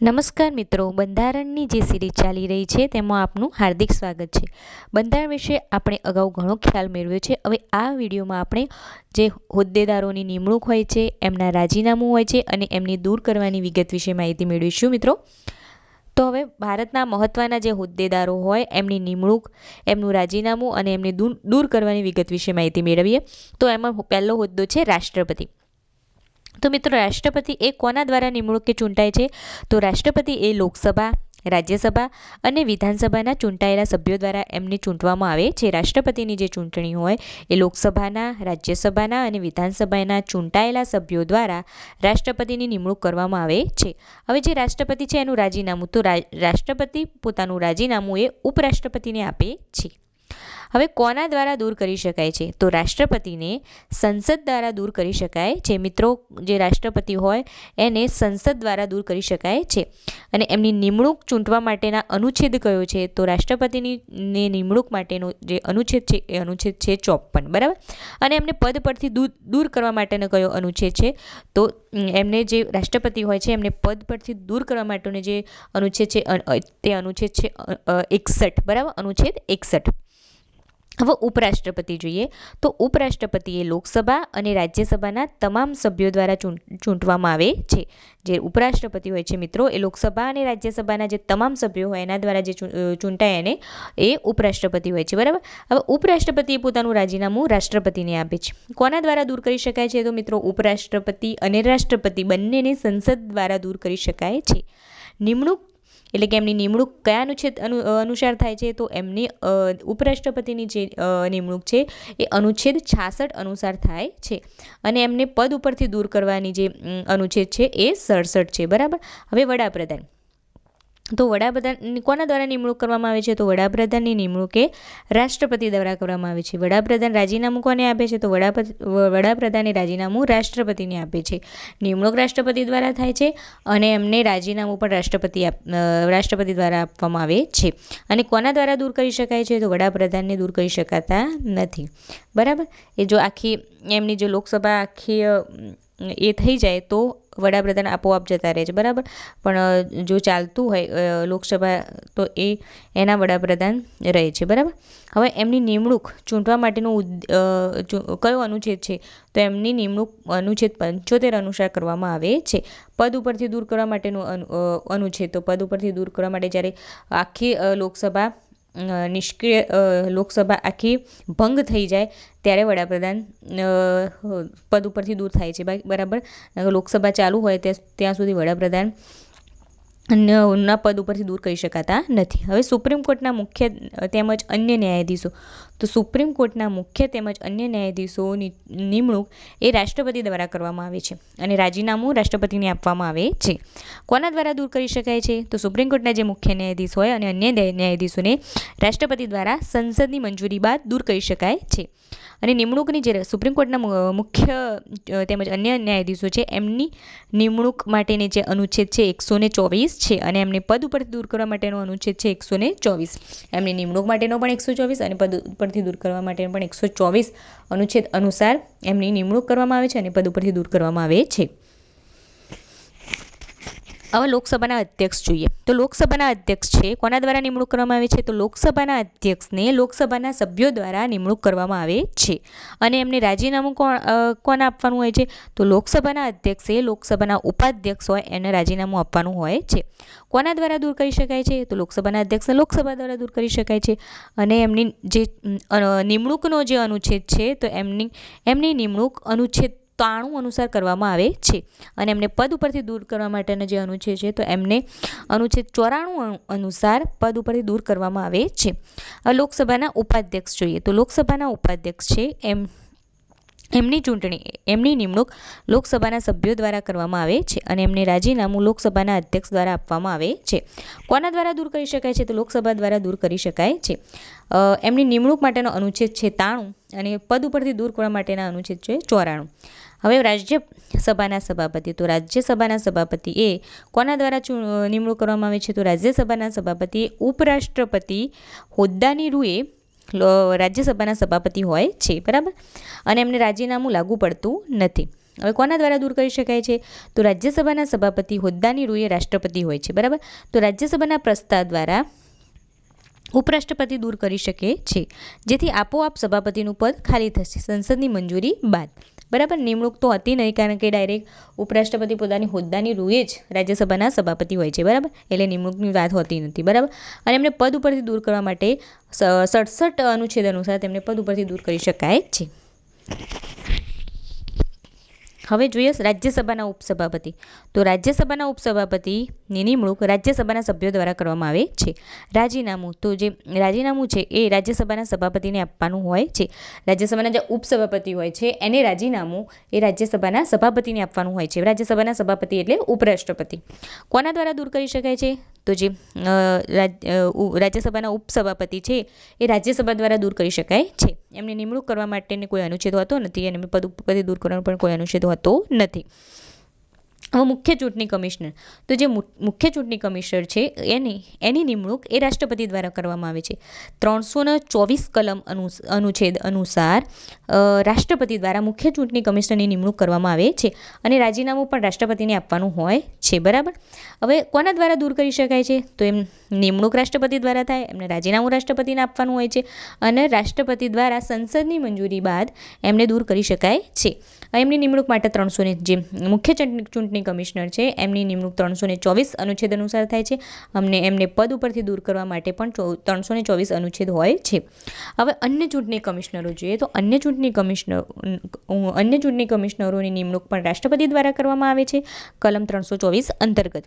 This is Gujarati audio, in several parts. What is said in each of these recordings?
નમસ્કાર મિત્રો, બંધારણની જે સિરીઝ ચાલી રહી છે તેમાં આપનું હાર્દિક સ્વાગત છે. બંધારણ વિશે આપણે અગાઉ ઘણો ખ્યાલ મેળવ્યો છે. હવે આ વિડીયોમાં આપણે જે હોદ્દેદારોની નિમણૂક હોય છે, એમના રાજીનામું હોય છે અને એમને દૂર કરવાની વિગત વિશે માહિતી મેળવીશું મિત્રો. તો હવે ભારતના મહત્ત્વના જે હોદ્દેદારો હોય, એમની નિમણૂક, એમનું રાજીનામું અને એમને દૂર દૂર કરવાની વિગત વિશે માહિતી મેળવીએ. તો એમાં પહેલો હોદ્દો છે રાષ્ટ્રપતિ. તો મિત્રો રાષ્ટ્રપતિ એ કોના દ્વારા નિમણૂક ચૂંટાય છે? તો રાષ્ટ્રપતિ એ લોકસભા, રાજ્યસભા અને વિધાનસભાના ચૂંટાયેલા સભ્યો દ્વારા એમને ચૂંટવામાં આવે છે. રાષ્ટ્રપતિની જે ચૂંટણી હોય એ લોકસભાના, રાજ્યસભાના અને વિધાનસભાના ચૂંટાયેલા સભ્યો દ્વારા રાષ્ટ્રપતિની નિમણૂક કરવામાં આવે છે. હવે જે રાષ્ટ્રપતિ છે એનું રાજીનામું, તો રાષ્ટ્રપતિ પોતાનું રાજીનામું એ ઉપરાષ્ટ્રપતિને આપે છે. હવે કોના દ્વારા દૂર કરી શકાય છે? તો રાષ્ટ્રપતિને સંસદ દ્વારા દૂર કરી શકાય છે. મિત્રો, જે રાષ્ટ્રપતિ હોય, એને સંસદ દ્વારા દૂર કરી શકાય છે. અને એમની નિમણૂક ચૂંટવા માટેના અનુચ્છેદ કયો છે? તો રાષ્ટ્રપતિની ને નિમણૂક માટેનો જે અનુચ્છેદ છે, એ અનુચ્છેદ છે ચોપન. બરાબર? અને એમને પદ પરથી દૂર કરવા માટેનો કયો અનુચ્છેદ છે? તો એમને જે રાષ્ટ્રપતિ હોય છે, એમને પદ પરથી દૂર કરવા માટેનો જે અનુચ્છેદ છે તે અનુચ્છેદ છે એકસઠ. બરાબર? અનુચ્છેદ એકસઠ. હવે ઉપરાષ્ટ્રપતિ જોઈએ તો ઉપરાષ્ટ્રપતિ એ લોકસભા અને રાજ્યસભાના તમામ સભ્યો દ્વારા ચૂંટવામાં આવે છે. જે ઉપરાષ્ટ્રપતિ હોય છે મિત્રો, એ લોકસભા અને રાજ્યસભાના જે તમામ સભ્યો હોય એના દ્વારા જે ચૂંટાય એને એ ઉપરાષ્ટ્રપતિ હોય છે, બરાબર? હવે ઉપરાષ્ટ્રપતિએ પોતાનું રાજીનામું રાષ્ટ્રપતિને આપે છે. કોના દ્વારા દૂર કરી શકાય છે તો મિત્રો, ઉપરાષ્ટ્રપતિ અને રાષ્ટ્રપતિ બંનેને સંસદ દ્વારા દૂર કરી શકાય છે. નિમણૂક એટલે કે એમની નિમણૂક કયા અનુચ્છેદ અનુસાર થાય છે, તો એમની ઉપરાષ્ટ્રપતિની જે નિમણૂક છે, એ અનુચ્છેદ છાસઠ અનુસાર થાય છે. અને એમને પદ ઉપરથી દૂર કરવાની જે અનુચ્છેદ છે, એ સડસઠ છે. બરાબર? હવે વડાપ્રધાન. તો વડાપ્રધાન, કોના દ્વારા નિમણૂક કરવામાં આવે છે? તો વડાપ્રધાનની નિમણૂક રાષ્ટ્રપતિ દ્વારા કરવામાં આવે છે. વડાપ્રધાન રાજીનામું કોને આપે છે? તો વડાપ્રધાને રાજીનામું રાષ્ટ્રપતિને આપે છે. નિમણૂક રાષ્ટ્રપતિ દ્વારા થાય છે અને એમને રાજીનામું પણ રાષ્ટ્રપતિ રાષ્ટ્રપતિ દ્વારા આપવામાં આવે છે. અને કોના દ્વારા દૂર કરી શકાય છે? તો વડાપ્રધાનને દૂર કરી શકાતા નથી. બરાબર? એ જો આખી, એમની જો લોકસભા આખી એ થઈ જાય તો વડાપ્રધાન આપોઆપ જતા રહે છે, બરાબર? પણ જો ચાલતું હોય લોકસભા, તો એ એના વડાપ્રધાન રહે છે, બરાબર? હવે એમની નિમણૂક ચૂંટવા માટેનો કયો અનુચ્છેદ છે? તો એમની નિમણૂક અનુચ્છેદ પંચોતેર અનુસાર કરવામાં આવે છે. પદ ઉપરથી દૂર કરવા માટેનું અનુચ્છેદ, તો પદ ઉપરથી દૂર કરવા માટે જ્યારે આખી લોકસભા નિષ્ક્રિય લોકસભા આખી ભંગ થઈ જાય ત્યારે વડાપ્રધાન પદ ઉપરથી દૂર થાય છે. બરાબર? લોકસભા ચાલુ હોય ત્યાં સુધી વડાપ્રધાન ના પદ ઉપરથી દૂર કરી શકાતા નથી. હવે સુપ્રીમ કોર્ટના મુખ્ય, તેમજ અન્ય ન્યાયાધીશો તો સુપ્રીમ કોર્ટના મુખ્ય તેમજ અન્ય ન્યાયાધીશોની નિમણૂક એ રાષ્ટ્રપતિ દ્વારા કરવામાં આવે છે અને રાજીનામું રાષ્ટ્રપતિને આપવામાં આવે છે. કોના દ્વારા દૂર કરી શકાય છે? તો સુપ્રીમ કોર્ટના જે મુખ્ય ન્યાયાધીશ હોય અને અન્ય ન્યાયાધીશોને રાષ્ટ્રપતિ દ્વારા સંસદની મંજૂરી બાદ દૂર કરી શકાય છે. અને નિમણૂકની જે સુપ્રીમ કોર્ટના મુખ્ય તેમજ અન્ય ન્યાયાધીશો છે, એમની નિમણૂક માટેની જે અનુચ્છેદ છે, એકસો ને ચોવીસ છે અને એમને પદ ઉપરથી દૂર કરવા માટેનો અનુચ્છેદ છે, એકસો ચોવીસ. એમની નિમણૂક માટેનો પણ એકસો ચોવીસ અને પદ ઉપરથી દૂર કરવા માટે પણ એકસો ચોવીસ અનુચ્છેદ અનુસાર એમની નિમણૂક કરવામાં આવે છે અને પદ ઉપરથી દૂર કરવામાં આવે છે. હવે લોકસભાના અધ્યક્ષ જોઈએ. તો લોકસભાના અધ્યક્ષ છે, કોના દ્વારા નિમણૂક કરવામાં આવે છે? તો લોકસભાના અધ્યક્ષને લોકસભાના સભ્યો દ્વારા નિમણૂક કરવામાં આવે છે. અને એમને રાજીનામું કોણ કોને આપવાનું હોય છે? તો લોકસભાના અધ્યક્ષે લોકસભાના ઉપાધ્યક્ષ હોય, એને રાજીનામું આપવાનું હોય છે. કોના દ્વારા દૂર કરી શકાય છે? તો લોકસભાના અધ્યક્ષને લોકસભા દ્વારા દૂર કરી શકાય છે. અને એમની જે નિમણૂકનો જે અનુચ્છેદ છે, તો એમની એમની નિમણૂક અનુચ્છેદ ત્રાણું અનુસાર કરવામાં આવે છે. અને એમને પદ ઉપરથી દૂર કરવા માટેના જે અનુચ્છેદ છે, તો એમને અનુચ્છેદ ચોરાણું અનુસાર પદ ઉપરથી દૂર કરવામાં આવે છે. લોકસભાના ઉપાધ્યક્ષ જોઈએ, તો લોકસભાના ઉપાધ્યક્ષ છે એમ, એમની ચૂંટણી, એમની નિમણૂક લોકસભાના સભ્યો દ્વારા કરવામાં આવે છે અને એમને રાજીનામું લોકસભાના અધ્યક્ષ દ્વારા આપવામાં આવે છે. કોના દ્વારા દૂર કરી શકાય છે? તો લોકસભા દ્વારા દૂર કરી શકાય છે. એમની નિમણૂક માટેનો અનુચ્છેદ છે તાણું અને પદ ઉપરથી દૂર કરવા માટેના અનુચ્છેદ છે ચોરાણું. હવે રાજ્યસભાના સભાપતિ, તો રાજ્યસભાના સભાપતિ એ કોના દ્વારા નિમણૂક કરવામાં આવે છે? તો રાજ્યસભાના સભાપતિ, ઉપરાષ્ટ્રપતિ હોદ્દાની રૂએ રાજ્યસભાના સભાપતિ હોય છે, બરાબર? અને એમને રાજીનામું લાગુ પડતું નથી. હવે કોના દ્વારા દૂર કરી શકાય છે? તો રાજ્યસભાના સભાપતિ હોદ્દાની રૂએ રાષ્ટ્રપતિ હોય છે, બરાબર? તો રાજ્યસભાના પ્રસ્તાવ દ્વારા ઉપરાષ્ટ્રપતિ દૂર કરી શકે છે, જેથી આપોઆપ સભાપતિનું પદ ખાલી થશે, સંસદની મંજૂરી બાદ. બરાબર? નિમણૂક તો હતી નહીં કારણ કે ડાયરેક્ટ ઉપરાષ્ટ્રપતિ પોતાની હોદ્દાની રૂએ જ રાજ્યસભાના સભાપતિ હોય છે, બરાબર? એટલે નિમણૂકની વાત હોતી નથી, બરાબર? અને એમને પદ ઉપરથી દૂર કરવા માટે સડસઠ અનુચ્છેદ અનુસાર તેમને પદ ઉપરથી દૂર કરી શકાય છે. હવે જોઈએ રાજ્યસભાના ઉપસભાપતિ. તો રાજ્યસભાના ઉપસભાપતિની નિમણૂક રાજ્યસભાના સભ્યો દ્વારા કરવામાં આવે છે. રાજીનામું, તો જે રાજીનામું છે એ રાજ્યસભાના સભાપતિને આપવાનું હોય છે. રાજ્યસભાના જે ઉપસભાપતિ હોય છે, એને રાજીનામું એ રાજ્યસભાના સભાપતિને આપવાનું હોય છે. રાજ્યસભાના સભાપતિ એટલે ઉપરાષ્ટ્રપતિ. કોના દ્વારા દૂર કરી શકાય છે? તો જે રાજ્યસભાના ઉપસભાપતિ છે એ રાજ્યસભા દ્વારા દૂર કરી શકાય છે. એમની નિમણૂક કરવા માટેની કોઈ અનુચ્છેદ હોતો નથી અને પદ ઉપરથી દૂર કરવાનો પણ કોઈ અનુચ્છેદ હોતો નથી. હવે મુખ્ય ચૂંટણી કમિશનર. તો જે મુખ્ય ચૂંટણી કમિશનર છે, એની એની નિમણૂક એ રાષ્ટ્રપતિ દ્વારા કરવામાં આવે છે. ત્રણસોને ચોવીસ કલમ અનુચ્છેદ અનુસાર રાષ્ટ્રપતિ દ્વારા મુખ્ય ચૂંટણી કમિશનરની નિમણૂક કરવામાં આવે છે અને રાજીનામું પણ રાષ્ટ્રપતિને આપવાનું હોય છે, બરાબર? હવે કોના દ્વારા દૂર કરી શકાય છે? તો એમ નિમણૂક રાષ્ટ્રપતિ દ્વારા થાય, એમને રાજીનામું રાષ્ટ્રપતિને આપવાનું હોય છે અને રાષ્ટ્રપતિ દ્વારા સંસદની મંજૂરી બાદ એમને દૂર કરી શકાય છે. એમની નિમણૂક માટે ત્રણસોની જે મુખ્ય ચૂંટણી કમિશનર છે. એમની નિમણૂક ત્રણસો ચોવીસ અનુચ્છેદ અનુસાર થાય છે. અમને એમને પદ ઉપરથી દૂર કરવા માટે પણ ત્રણસો ને ચોવીસ અનુચ્છેદ હોય છે. હવે અન્ય ચૂંટણી કમિશનરો જોઈએ તો અન્ય ચૂંટણી કમિશનર અન્ય ચૂંટણી કમિશનરોની નિમણૂક પણ રાષ્ટ્રપતિ દ્વારા કરવામાં આવે છે. કલમ ત્રણસો ચોવીસ અંતર્ગત.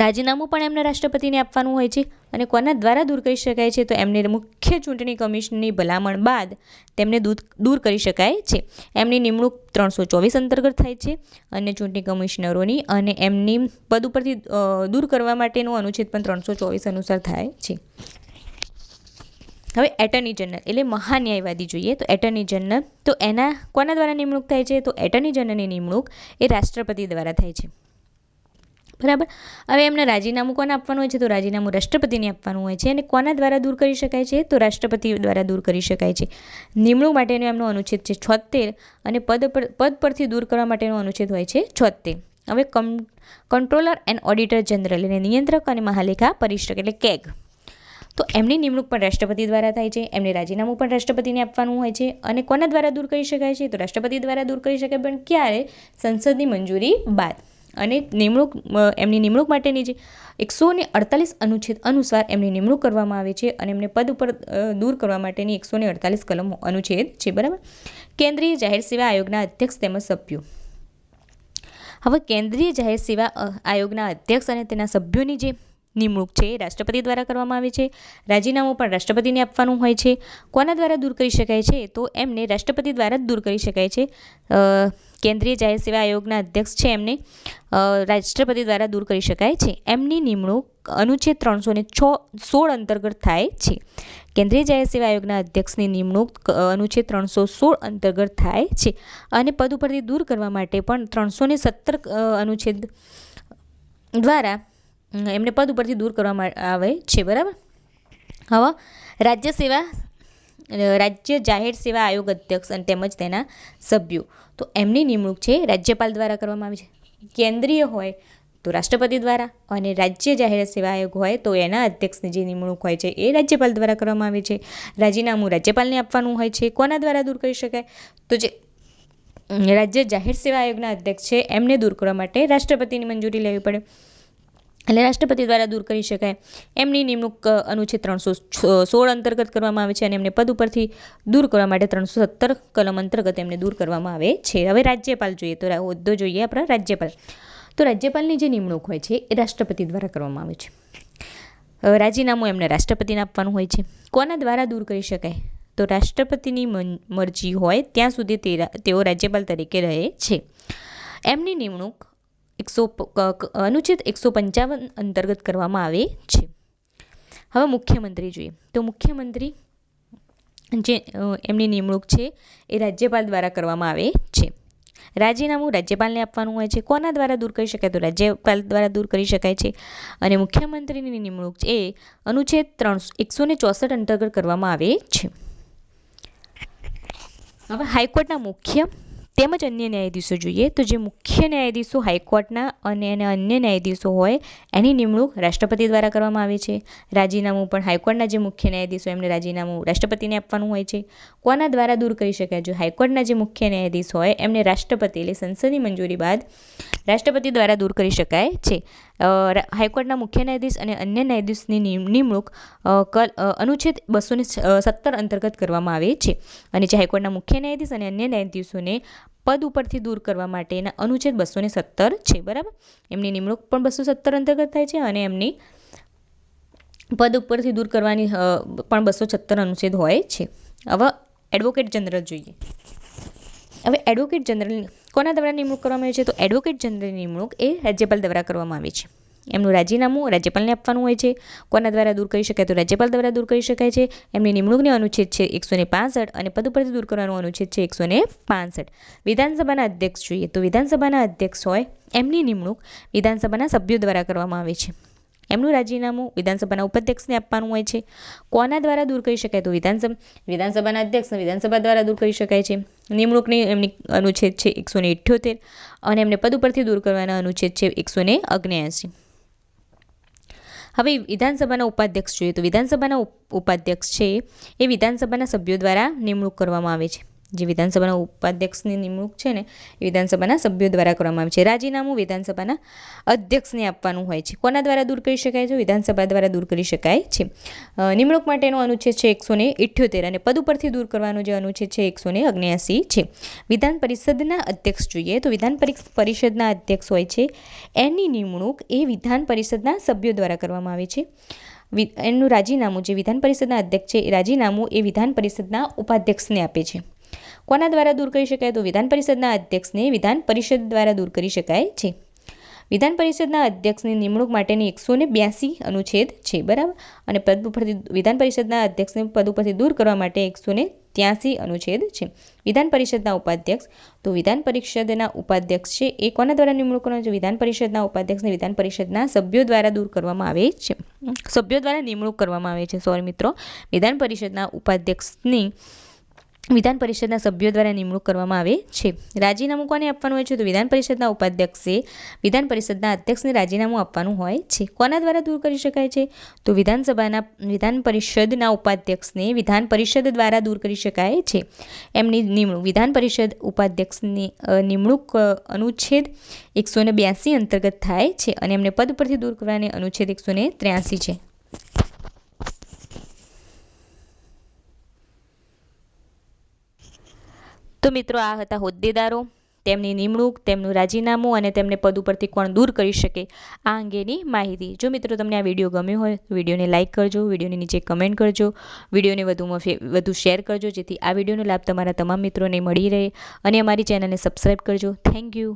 રાજીનામું પણ એમને રાષ્ટ્રપતિને આપવાનું હોય છે અને કોના દ્વારા દૂર કરી શકાય છે તો એમને મુખ્ય ચૂંટણી કમિશનની ભલામણ બાદ તેમને દૂર કરી શકાય છે. એમની નિમણૂક ત્રણસો ચોવીસ અંતર્ગત થાય છે અને ચૂંટણી કમિશનરોની અને એમની પદ ઉપરથી દૂર કરવા માટેનો અનુચ્છેદ પણ ત્રણસો ચોવીસ અનુસાર થાય છે. હવે એટર્ની જનરલ એટલે મહાન્યાયવાદી જોઈએ તો એટર્ની જનરલ તો એના કોના દ્વારા નિમણૂક થાય છે? તો એટર્ની જનરલની નિમણૂક એ રાષ્ટ્રપતિ દ્વારા થાય છે. બરાબર? હવે એમને રાજીનામું કોને આપવાનું હોય છે? તો રાજીનામું રાષ્ટ્રપતિને આપવાનું હોય છે. અને કોના દ્વારા દૂર કરી શકાય છે? તો રાષ્ટ્રપતિ દ્વારા દૂર કરી શકાય છે. નિમણૂક માટેનો એમનો અનુચ્છેદ છે છોતેર અને પદ પર, પદ પરથી દૂર કરવા માટેનો અનુચ્છેદ હોય છે છોતેર હવે કમ, કંટ્રોલર એન્ડ ઓડિટર જનરલ એટલે નિયંત્રક અને મહાલેખા પરિષદ એટલે કેગ. તો એમની નિમણૂક પણ રાષ્ટ્રપતિ દ્વારા થાય છે. એમને રાજીનામું પણ રાષ્ટ્રપતિને આપવાનું હોય છે. અને કોના દ્વારા દૂર કરી શકાય છે? તો રાષ્ટ્રપતિ દ્વારા દૂર કરી શકાય, પણ ક્યારે? સંસદની મંજૂરી બાદ. અને નિમણૂક એમની નિમણૂક માટેની જે એકસો ને અડતાલીસ અનુચ્છેદ અનુસાર એમની નિમણૂક કરવામાં આવે છે અને એમને પદ ઉપર દૂર કરવા માટેની એકસો ને અડતાલીસ કલમ અનુચ્છેદ છે, બરાબર? કેન્દ્રીય જાહેર સેવા આયોગના અધ્યક્ષ તેમજ સભ્યો. હવે કેન્દ્રીય જાહેર સેવા આયોગના અધ્યક્ષ અને તેના સભ્યોની જે નિમણૂક છે, રાષ્ટ્રપતિ દ્વારા કરવામાં આવે છે. રાજીનામું પણ રાષ્ટ્રપતિને આપવાનું હોય છે. કોના દ્વારા દૂર કરી શકાય છે, તો એમને રાષ્ટ્રપતિ દ્વારા જ દૂર કરી શકાય છે. કેન્દ્રીય જાહેર સેવા આયોગના અધ્યક્ષ છે એમને. રાષ્ટ્રપતિ દ્વારા દૂર કરી શકાય છે. એમની નિમણૂક અનુચ્છેદ ત્રણસો ને છ, સોળ અંતર્ગત થાય છે. કેન્દ્રીય જાહેર સેવા આયોગના અધ્યક્ષની નિમણૂક અનુચ્છેદ ત્રણસો સોળ અંતર્ગત થાય છે અને પદ ઉપરથી દૂર કરવા માટે પણ ત્રણસો સત્તર અનુચ્છેદ દ્વારા એમને પદ ઉપરથી દૂર કરવામાં આવે છે, બરાબર? હવે રાજ્ય સેવા રાજ્ય જાહેર સેવા આયોગ અધ્યક્ષ અને તેમજ તેના સભ્યો. તો એમની નિમણૂક છે રાજ્યપાલ દ્વારા કરવામાં આવે છે. કેન્દ્રીય હોય તો રાષ્ટ્રપતિ દ્વારા અને રાજ્ય જાહેર સેવા આયોગ હોય તો એના અધ્યક્ષની જે નિમણૂક હોય છે એ રાજ્યપાલ દ્વારા કરવામાં આવે છે. રાજીનામું રાજ્યપાલને આપવાનું હોય છે. કોના દ્વારા દૂર કરી શકાય? તો જે રાજ્ય જાહેર સેવા આયોગના અધ્યક્ષ છે એમને દૂર કરવા માટે રાષ્ટ્રપતિની મંજૂરી લેવી પડે. એટલે રાષ્ટ્રપતિ દ્વારા દૂર કરી શકાય. એમની નિમણૂક અનુચ્છેદ ત્રણસો સોળ અંતર્ગત કરવામાં આવે છે અને એમને પદ ઉપરથી દૂર કરવા માટે ત્રણસો સત્તર કલમ અંતર્ગત એમને દૂર કરવામાં આવે છે. હવે રાજ્યપાલ જોઈએ તો હોદ્દો જોઈએ આપણા રાજ્યપાલ. તો રાજ્યપાલની જે નિમણૂક હોય છે એ રાષ્ટ્રપતિ દ્વારા કરવામાં આવે છે. રાજીનામું એમને રાષ્ટ્રપતિને આપવાનું હોય છે. કોના દ્વારા દૂર કરી શકાય? તો રાષ્ટ્રપતિની મરજી હોય ત્યાં સુધી તેઓ રાજ્યપાલ તરીકે રહે છે. એમની નિમણૂક એકસો અનુચ્છેદ એકસો પંચાવન અંતર્ગત કરવામાં આવે છે. હવે મુખ્યમંત્રી જોઈએ. તો મુખ્યમંત્રી જે એમની નિમણૂક છે એ રાજ્યપાલ દ્વારા કરવામાં આવે છે. રાજીનામું રાજ્યપાલને આપવાનું હોય છે. કોના દ્વારા દૂર કરી શકાય? તો રાજ્યપાલ દ્વારા દૂર કરી શકાય છે. અને મુખ્યમંત્રીની નિમણૂક એ અનુચ્છેદ ત્રણસો એકસો ને ચોસઠ અંતર્ગત કરવામાં આવે છે. હવે હાઈકોર્ટના મુખ્ય તેમજ અન્ય ન્યાયાધીશો જોઈએ તો જે મુખ્ય ન્યાયાધીશો હાઈકોર્ટના અને એના અન્ય ન્યાયાધીશો હોય, એની નિમણૂક રાષ્ટ્રપતિ દ્વારા કરવામાં આવે છે. રાજીનામું પણ હાઈકોર્ટના જે મુખ્ય ન્યાયાધીશો એમને રાજીનામું રાષ્ટ્રપતિને આપવાનું હોય છે. કોના દ્વારા દૂર કરી શકાય? જો હાઈકોર્ટના જે મુખ્ય ન્યાયાધીશ હોય, એમને રાષ્ટ્રપતિ એટલે સંસદની મંજૂરી બાદ રાષ્ટ્રપતિ દ્વારા દૂર કરી શકાય છે. હાઈકોર્ટના મુખ્ય ન્યાયાધીશ અને અન્ય ન્યાયાધીશની નિમણૂક કલ અનુચ્છેદ બસો સત્તર અંતર્ગત કરવામાં આવે છે. અને જે હાઈકોર્ટના મુખ્ય ન્યાયાધીશ અને અન્ય ન્યાયાધીશોને પદ ઉપરથી દૂર કરવા માટેના અનુચ્છેદ બસો સત્તર છે, બરાબર? એમની નિમણૂક પણ બસો સત્તર અંતર્ગત થાય છે અને એમની પદ ઉપરથી દૂર કરવાની પણ બસો છત્તર અનુચ્છેદ હોય છે. હવે એડવોકેટ જનરલ જોઈએ. હવે એડવોકેટ જનરલ કોના દ્વારા નિમણૂક કરવામાં આવે છે? તો એડવોકેટ જનરલની નિમણૂક એ રાજ્યપાલ દ્વારા કરવામાં આવે છે. એમનું રાજીનામું રાજ્યપાલને આપવાનું હોય છે. કોના દ્વારા દૂર કરી શકાય? તો રાજ્યપાલ દ્વારા દૂર કરી શકાય છે. એમની નિમણૂકની અનુચ્છેદ છે એકસો ને પાસઠ અને પદ ઉપરથી દૂર કરવાનો અનુચ્છેદ છે એકસો ને પાસઠ. વિધાનસભાના અધ્યક્ષ જોઈએ તો વિધાનસભાના અધ્યક્ષ હોય એમની નિમણૂક વિધાનસભાના સભ્યો દ્વારા કરવામાં આવે છે. એમનું રાજીનામું વિધાનસભાના ઉપાધ્યક્ષને આપવાનું હોય છે. કોના દ્વારા દૂર કરી શકાય તો વિધાનસભા, વિધાનસભાના અધ્યક્ષ વિધાનસભા દ્વારા દૂર કરી શકાય છે. નિમણૂકની એમની અનુચ્છેદ છે એકસો ને ઇઠ્યોતેર અને એમને પદ ઉપરથી દૂર કરવાના અનુચ્છેદ છે એકસો ને અગ્નેયાસી હવે વિધાનસભાના ઉપાધ્યક્ષ જોઈએ તો વિધાનસભાના ઉપાધ્યક્ષ છે એ વિધાનસભાના સભ્યો દ્વારા નિમણૂક કરવામાં આવે છે. જે વિધાનસભાના ઉપાધ્યક્ષની નિમણૂક છે ને, એ વિધાનસભાના સભ્યો દ્વારા કરવામાં આવે છે. રાજીનામું વિધાનસભાના અધ્યક્ષને આપવાનું હોય છે. કોના દ્વારા દૂર કરી શકાય છે? વિધાનસભા દ્વારા દૂર કરી શકાય છે. નિમણૂક માટેનો અનુચ્છેદ છે એકસો ને ઇઠ્યોતેર અને પદ ઉપરથી દૂર કરવાનો જે અનુચ્છેદ છે એકસો ને અગ્નેયાસી છે. વિધાન પરિષદના અધ્યક્ષ જોઈએ તો વિધાન પરિષદના અધ્યક્ષ હોય છે. એની નિમણૂક એ વિધાન પરિષદના સભ્યો દ્વારા કરવામાં આવે છે. એનું રાજીનામું જે વિધાન પરિષદના અધ્યક્ષ છે, એ રાજીનામું એ વિધાન પરિષદના ઉપાધ્યક્ષને આપે છે. કોના દ્વારા દૂર કરી શકાય તો વિધાન પરિષદના અધ્યક્ષને વિધાન પરિષદ દ્વારા દૂર કરી શકાય છે. વિધાન પરિષદના અધ્યક્ષની નિમણૂક માટેની એકસો ને બ્યાસી અનુચ્છેદ છે, બરાબર? અને પદ ઉપરથી વિધાન પરિષદના અધ્યક્ષને પદ ઉપરથી દૂર કરવા માટે એકસો ને ત્યાસી અનુચ્છેદ છે. વિધાન પરિષદના ઉપાધ્યક્ષ, તો વિધાન પરિષદના ઉપાધ્યક્ષ છે, એ કોના દ્વારા નિમણૂક કરવાનો છે? વિધાન પરિષદના ઉપાધ્યક્ષને વિધાન પરિષદના સભ્યો દ્વારા દૂર કરવામાં આવે છે. સભ્યો દ્વારા નિમણૂક કરવામાં આવે છે. સોરી મિત્રો, વિધાન પરિષદના ઉપાધ્યક્ષની વિધાન પરિષદના સભ્યો દ્વારા નિમણૂક કરવામાં આવે છે. રાજીનામું કોને આપવાનું હોય છે તો વિધાન પરિષદના ઉપાધ્યક્ષે વિધાન પરિષદના અધ્યક્ષને રાજીનામું આપવાનું હોય છે. કોના દ્વારા દૂર કરી શકાય છે? તો વિધાનસભાના, વિધાન પરિષદના ઉપાધ્યક્ષને વિધાન પરિષદ દ્વારા દૂર કરી શકાય છે. એમની નિમણૂક, વિધાન પરિષદ ઉપાધ્યક્ષની નિમણૂક અનુચ્છેદ એકસો ને બ્યાસી અંતર્ગત થાય છે અને એમને પદ પરથી દૂર કરવાની અનુચ્છેદ એકસો ત્ર્યાસી છે. તો મિત્રો આ હતા હોદ્દેદારો. તેમની નિમણૂક, તેમનું રાજીનામું અને તેમને પદ ઉપરથી કોણ દૂર કરી શકે આ અંગેની માહિતી. જો મિત્રો તમને આ વીડિયો ગમ્યો હોય વિડીયોને લાઇક કરજો, વિડીયોની નીચે કમેન્ટ કરજો, વિડીયોને વધુમાં વધુ શેર કરજો જેથી આ વિડીયોનો લાભ તમારા તમામ મિત્રોને મળી રહે અને અમારી ચેનલને સબસ્ક્રાઈબ કરજો. Thank you.